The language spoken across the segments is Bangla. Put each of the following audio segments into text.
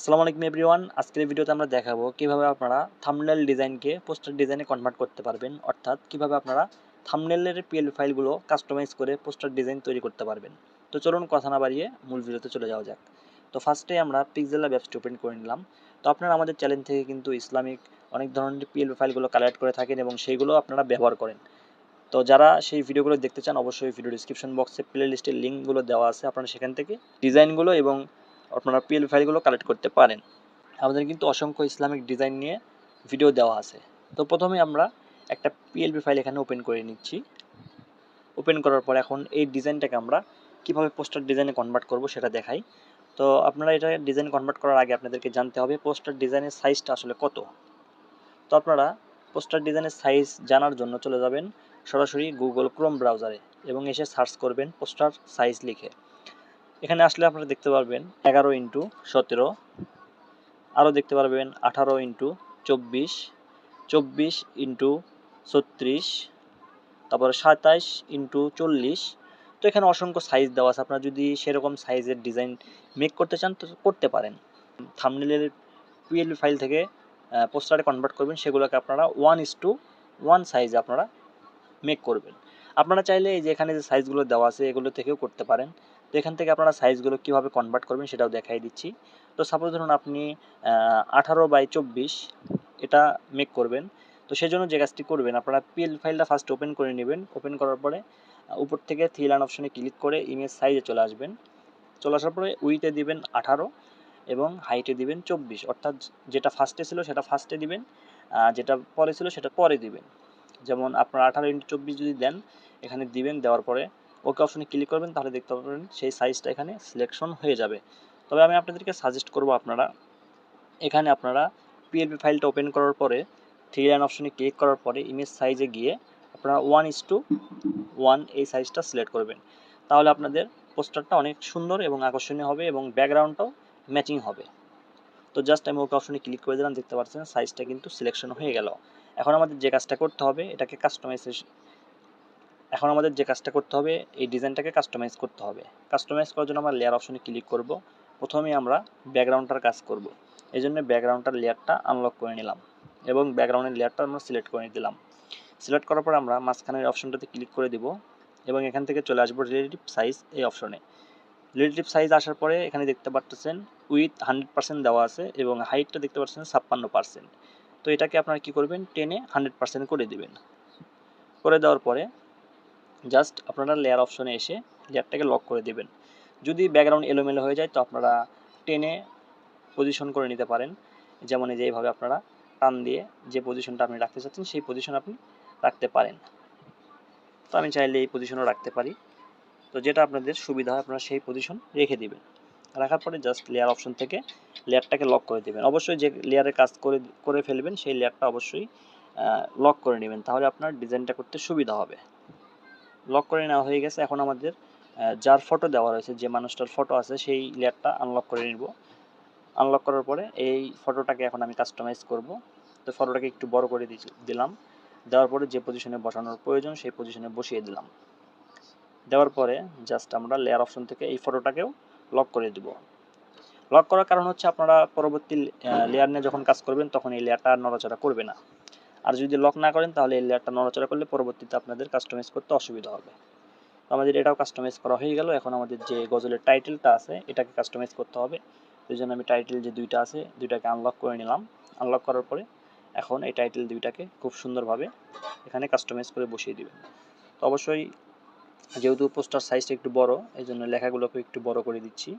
আসসালামু আলাইকুম এভরিওয়ান। আজকের ভিডিওতে আমরা দেখাবো কীভাবে আপনারা থাম্বনেল ডিজাইনকে পোস্টার ডিজাইনে কনভার্ট করতে পারবেন, অর্থাৎ কীভাবে আপনারা থাম্বনেলের পিএল ফাইলগুলো কাস্টমাইজ করে পোস্টার ডিজাইন তৈরি করতে পারবেন। তো চলুন কথা না বাড়িয়ে মূল ভিডিওতে চলে যাওয়া যাক। তো ফার্স্টে আমরা পিক্সেলা ব্যবসা ওপেন করে নিলাম। তো আপনারা আমাদের চ্যানেল থেকে কিন্তু ইসলামিক অনেক ধরনের পিএল ফাইলগুলো কালেক্ট করে থাকেন এবং সেইগুলো আপনারা ব্যবহার করেন। তো যারা সেই ভিডিওগুলো দেখতে চান, অবশ্যই ভিডিও ডিসক্রিপশন বক্সে প্লে লিস্টের লিঙ্কগুলো দেওয়া আছে। আপনারা সেখান থেকে ডিজাইনগুলো এবং আপনারা পিএল ফাইলগুলো কালেক্ট করতে পারেন। আমাদের কিন্তু অসংখ্য ইসলামিক ডিজাইন নিয়ে ভিডিও দেওয়া আছে। তো প্রথমে আমরা একটা পিএলপি ফাইল এখানে ওপেন করে নিচ্ছি। ওপেন করার পর এখন এই ডিজাইনটাকে আমরা কীভাবে পোস্টার ডিজাইনে কনভার্ট করব সেটা দেখাই। তো আপনারা এটা ডিজাইন কনভার্ট করার আগে আপনাদেরকে জানতে হবে পোস্টার ডিজাইনের সাইজটা আসলে কত। তো আপনারা পোস্টার ডিজাইনের সাইজ জানার জন্য চলে যাবেন সরাসরি গুগল ক্রোম ব্রাউজারে এবং এসে সার্চ করবেন পোস্টার সাইজ লিখে। এখানে আসলে আপনারা দেখতে পারবেন এগারো ইন্টু সতেরো, আরও দেখতে পারবেন আঠারো ইন্টু চব্বিশ চব্বিশ ইন্টু ছত্রিশ, তারপরে সাতাইশ ইন্টু চল্লিশ। তো এখানে অসংখ্য সাইজ দেওয়া আছে। আপনারা যদি সেরকম সাইজের ডিজাইন মেক করতে চান, তো করতে পারেন। থামনেলের পিএলপি ফাইল থেকে পোস্টারে কনভার্ট করবেন। সেগুলোকে আপনারা ওয়ান ইস টু ওয়ান সাইজে আপনারা মেক করবেন। আপনারা চাইলে এই যে এখানে যে সাইজগুলো দেওয়া আছে, এগুলো থেকেও করতে পারেন। তো এখান থেকে আপনারা সাইজগুলো কীভাবে কনভার্ট করবেন সেটাও দেখাই দিচ্ছি। তো সাপোজ ধরুন আপনি আঠারো বাই চব্বিশ এটা মেক করবেন। তো সেই জন্য যে কাজটি করবেন, আপনারা পিএল ফাইলটা ফার্স্ট ওপেন করে নেবেন। ওপেন করার পরে উপর থেকে থ্রি লাইন অপশনে ক্লিক করে ইমেজ সাইজে চলে আসবেন। চলে আসার পরে উইতে দিবেন আঠারো এবং হাইটে দিবেন চব্বিশ। অর্থাৎ যেটা ফার্স্টে ছিল সেটা ফার্স্টে দিবেন যেটা পরে ছিল সেটা পরে দিবেন। যেমন আপনার আঠারো ইন্টু চব্বিশ যদি দেন, এখানে দিবেন, দেওয়ার পরে ওকে অপশনে ক্লিক করবেন, তাহলে দেখতে পাবেন সেই সাইজটা এখানে সিলেকশন হয়ে যাবে। তবে আমি আপনাদেরকে সাজেস্ট করব আপনারা, এখানে আপনারা পিএলপি ফাইলটা ওপেন করার পরে থ্রি লাইন অপশনে ক্লিক করার পরে ইমেজ সাইজে গিয়ে আপনারা ওয়ান ইস টু ওয়ান এই সাইজটা সিলেক্ট করবেন। তাহলে আপনাদের পোস্টারটা অনেক সুন্দর এবং আকর্ষণীয় হবে এবং ব্যাকগ্রাউন্ডটাও ম্যাচিং হবে। তো জাস্ট আমি ওকে অপশনে ক্লিক করে দিলাম, দেখতে পাচ্ছেন সাইজটা কিন্তু সিলেকশন হয়ে গেল। এখন আমাদের যে কাজটা করতে হবে, এটাকে কাস্টমাইজেশন এখন আমাদের যে কাজটা করতে হবে, এই ডিজাইনটাকে কাস্টমাইজ করতে হবে। কাস্টমাইজ করার জন্য আমরা লেয়ার অপশনে ক্লিক করব। প্রথমেই আমরা ব্যাকগ্রাউন্ডটার কাজ করব। এই জন্য ব্যাকগ্রাউন্ডটার লেয়ারটা আনলক করে নিলাম এবং ব্যাকগ্রাউন্ডের লেয়ারটা আমরা সিলেক্ট করে দিলাম। সিলেক্ট করার পর আমরা মাঝখানের অপশনটাতে ক্লিক করে দিব এবং এখান থেকে চলে আসব রিলেটিভ সাইজ এই অপশনে রিলেটিভ সাইজ আসার পরে এখানে দেখতে পাচ্ছেন উইথ হান্ড্রেড পার্সেন্ট দেওয়া আছে এবং হাইটটা দেখতে পাচ্ছেন ছাপ্পান্ন পার্সেন্ট তো এটাকে আপনারা কি করবেন, টেনে হান্ড্রেড পার্সেন্ট করে দিবেন। করে দেওয়ার পরে জাস্ট আপনারা লেয়ার অপশনে এসে লেয়ারটাকে লক করে দেবেন। যদি ব্যাকগ্রাউন্ড এলোমেলো হয়ে যায়, তো আপনারা টেনে পজিশন করে নিতে পারেন। যেমন এই যে এইভাবে আপনারা টান দিয়ে যে পজিশনটা আপনি রাখতে চাচ্ছেন, সেই পজিশন আপনি রাখতে পারেন। তো আমি চাইলে এই পজিশনও রাখতে পারি। তো যেটা আপনাদের সুবিধা হয়, আপনারা সেই পজিশন রেখে দিবেন। রাখার পরে জাস্ট লেয়ার অপশন থেকে লেয়ারটাকে লক করে দেবেন। অবশ্যই যে লেয়ারের কাজ করে করে ফেলবেন, সেই লেয়ারটা অবশ্যই লক করে নেবেন। তাহলে আপনার ডিজাইনটা করতে সুবিধা হবে। লক করে নেওয়া হয়ে গেছে। এখন আমাদের যার ফটো দেওয়া রয়েছে, যে মানুষটার ফটো আছে, সেই লেয়ারটা আনলক করে নিব। আনলক করার পরে এই ফটোটাকে এখন আমি কাস্টমাইজ করব। তো ফটোটাকে একটু বড় করে দিলাম। দেওয়ার পরে যে পজিশনে বসানোর প্রয়োজন, সেই পজিশনে বসিয়ে দিলাম। দেওয়ার পরে জাস্ট আমরা লেয়ার অপশন থেকে এই ফটোটাকেও লক করে দিব। লক করার কারণ হচ্ছে আপনারা পরবর্তী লেয়ার নিয়ে যখন কাজ করবেন, তখন এই লেয়ারটা আর নড়াচড়া করবে না। আর যদি লক না করেন, তাহলে এই লেয়ারটা নড়াচড়া করলে পরবর্তীতে আপনাদের কাস্টমাইজ করতে অসুবিধা হবে। তো আমাদের এটাও কাস্টমাইজ করা হয়ে গেল। এখন আমাদের যে গজলের টাইটেলটা আছে, এটাকে কাস্টমাইজ করতে হবে। এই জন্য আমি টাইটেল যে দুইটা আছে, দুইটাকে আনলক করে নিলাম। আনলক করার পরে এখন এই টাইটেল দুইটাকে খুব সুন্দরভাবে এখানে কাস্টমাইজ করে বসিয়ে দিবেন। তো অবশ্যই যেহেতু পোস্টার সাইজটা একটু বড়, এই জন্য লেখাগুলোকে একটু বড় করে দিচ্ছি।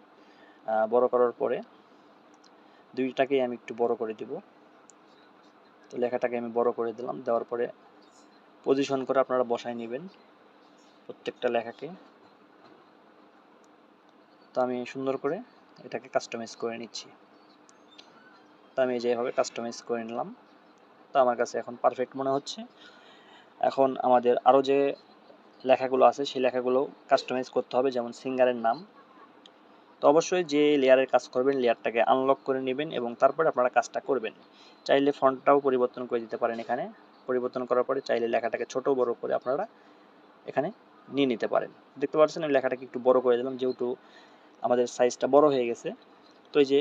বড় করার পরে দুইটাকেই আমি একটু বড় করে দিব। তো লেখাটাকে আমি বড় করে দিলাম। দেওয়ার পরে পজিশন করে আপনারা বসায় নেবেন প্রত্যেকটা লেখাকে। তো আমি সুন্দর করে এটাকে কাস্টমাইজ করে নিচ্ছি। তো আমি যেভাবে কাস্টমাইজ করে নিলাম। তো আমার কাছে এখন পারফেক্ট মনে হচ্ছে। এখন আমাদের আরও যে লেখাগুলো আছে, সেই লেখাগুলো কাস্টমাইজ করতে হবে, যেমন সিঙ্গারের নাম। তো অবশ্যই যে লেয়ারের কাজ করবেন লেয়ারটাকে আনলক করে নেবেন এবং তারপরে আপনারা কাজটা করবেন। চাইলে ফন্টটাও পরিবর্তন করে দিতে পারেন এখানে। পরিবর্তন করার পরে চাইলে লেখাটাকে ছোট বড় করে আপনারা এখানে নিয়ে নিতে পারেন। দেখতে পাচ্ছেন আমি লেখাটাকে একটু বড় করে দিলাম, যেহেতু আমাদের সাইজটা বড় হয়ে গেছে। তো এই যে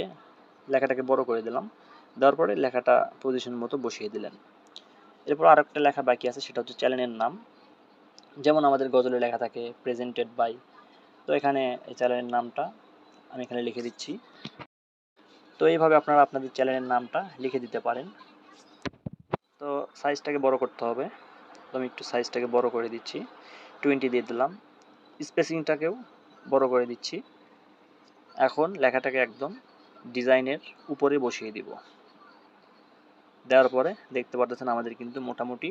লেখাটাকে বড় করে দিলাম, দেওয়ার পরে লেখাটা পজিশন মতো বসিয়ে দিলেন। এরপর আরেকটা লেখা বাকি আছে, সেটা হচ্ছে চ্যানেলের নাম। যেমন আমাদের গজলে লেখা থাকে প্রেজেন্টেড বাই তো এখানে এই চ্যানেলের নামটা আমি এখানে লিখে দিচ্ছি। তো এইভাবে আপনারা আপনাদের চ্যানেলের নামটা লিখে দিতে পারেন। তো সাইজটাকে বড় করতে হবে। তো আমি একটু সাইজটাকে বড় করে দিচ্ছি। টোয়েন্টি দিয়ে দিলাম। স্পেসিংটাকেও বড় করে দিচ্ছি। এখন লেখাটাকে একদম ডিজাইনের উপরে বসিয়ে দিব। দেওয়ার পরে দেখতে পারতেছেন আমাদের কিন্তু মোটামুটি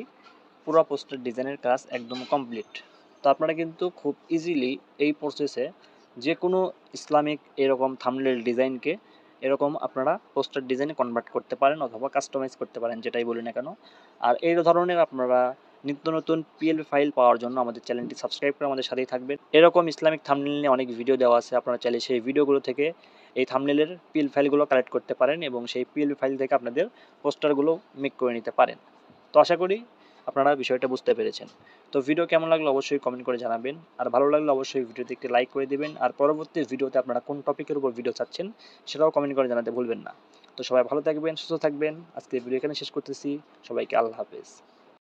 পুরো পোস্টার ডিজাইনের কাজ একদম কমপ্লিট তো আপনারা কিন্তু খুব ইজিলি এই প্রসেসে যে কোনো ইসলামিক এরকম থামলেল ডিজাইনকে এরকম আপনারা পোস্টার ডিজাইনে কনভার্ট করতে পারেন অথবা কাস্টমাইজ করতে পারেন, যেটাই বলি না কেন। আর এই ধরনের আপনারা নিত্য নতুন পিএল ফাইল পাওয়ার জন্য আমাদের চ্যানেলটি সাবস্ক্রাইব করে আমাদের সাথেই থাকবেন। এরকম ইসলামিক থামনেল নিয়ে অনেক ভিডিও দেওয়া আছে, আপনারা চাইলে সেই ভিডিওগুলো থেকে এই থামনেলের পিএল ফাইলগুলো কালেক্ট করতে পারেন এবং সেই পিএল ফাইল থেকে আপনাদের পোস্টারগুলো মেক করে নিতে পারেন। তো আশা করি আপনারা বিষয়টা বুঝতে পেরেছেন। তো ভিডিও কেমন লাগল অবশ্যই কমেন্ট করে জানাবেন। আর ভালো লাগলে অবশ্যই ভিডিওতে একটি লাইক করে দেবেন। আর পরবর্তী ভিডিওতে আপনারা কোন টপিকের উপর ভিডিও চাচ্ছেন, সেটাও কমেন্ট করে জানাতে ভুলবেন না। তো সবাই ভালো থাকবেন, সুস্থ থাকবেন। আজকে ভিডিও এখানে শেষ করতেছি। সবাইকে আল্লাহ হাফেজ।